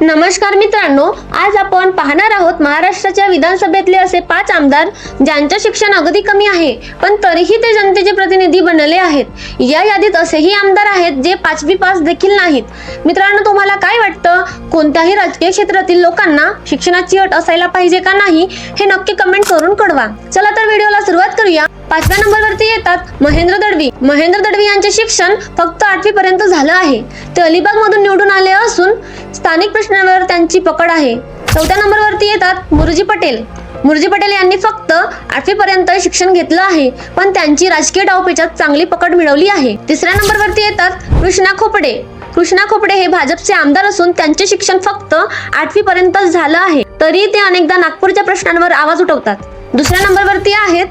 नमस्कार मित्रांनो आज आपण पाहणार आहोत महाराष्ट्राच्या विधानसभेतले असे पाच आमदार ज्यांचं शिक्षण अगदी कमी आहे पण तरीही ते जनतेचे प्रतिनिधी बनले आहेत. या यादीत असेही आमदार आहेत जे पाचवी पास देखील नाहीत. मित्रांनो तुम्हाला काय वाटतं? कोणत्याही राजकीय क्षेत्रातील लोकांना शिक्षणाची अट असायला पाहिजे का नाही हे नक्की कमेंट करून कळवा. चला तर व्हिडिओला सुरुवात करूया. पाचव्या नंबरवरती येतात महेंद्र दडवी. महेंद्र दडवी यांचे शिक्षण फक्त आठवी पर्यंत झालं आहे. ते अलिबाग मधून निवडून आले असून स्थानिक प्रश्नांवर त्यांची पकड आहे. चौथ्या नंबरवरती येतात मुरुजी पटेल. मुरुजी पटेल यांनी फक्त आठवी पर्यंत शिक्षण घेतलं आहे पण त्यांची राजकीय डावपेचात चांगली पकड मिळवली आहे. तिसऱ्या नंबरवरती येतात कृष्णा खोपडे. कृष्णा खोपडे हे भाजपचे आमदार असून त्यांचे शिक्षण फक्त आठवी पर्यंत झालं आहे. तरी ते अनेकदा नागपूरच्या प्रश्नांवर आवाज उठवतात. दुसऱ्या नंबरवरती आहेत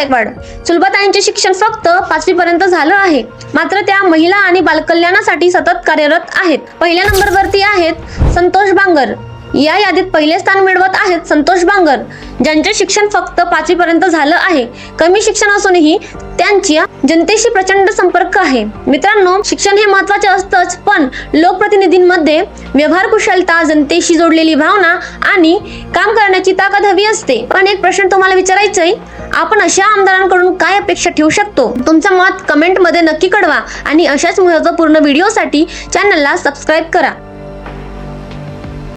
गायकवाड सुलभाताईंचे शिक्षण फक्त पाचवी पर्यंत झालं आहे. मात्र त्या महिला आणि बालकल्याणासाठी सतत कार्यरत आहेत. पहिल्या नंबरवरती आहेत संतोष बांगर. या यादीत पहिले स्थान मिळवत आहेत संतोष बांगर ज्यांचे शिक्षण फक्त पाचवी पर्यंत झालं आहे. कमी शिक्षण असूनही त्यांच्या जनतेशी प्रचंड संपर्क आहे. मित्रांनो शिक्षण हे महत्त्वाचे असतंच पण लोकप्रतिनिधींमध्ये व्यवहार कुशलता जनतेशी जोडलेली भावना आणि काम करण्याची ताकद हवी असते. पण एक प्रश्न तुम्हाला विचारायचा आहे आपण अशा आमदारांकडून काय अपेक्षा ठेवू शकतो? तुमचं मत कमेंटमध्ये नक्की कळवा आणि अशाच महत्त्वपूर्ण व्हिडिओसाठी चॅनलला सबस्क्राईब करा.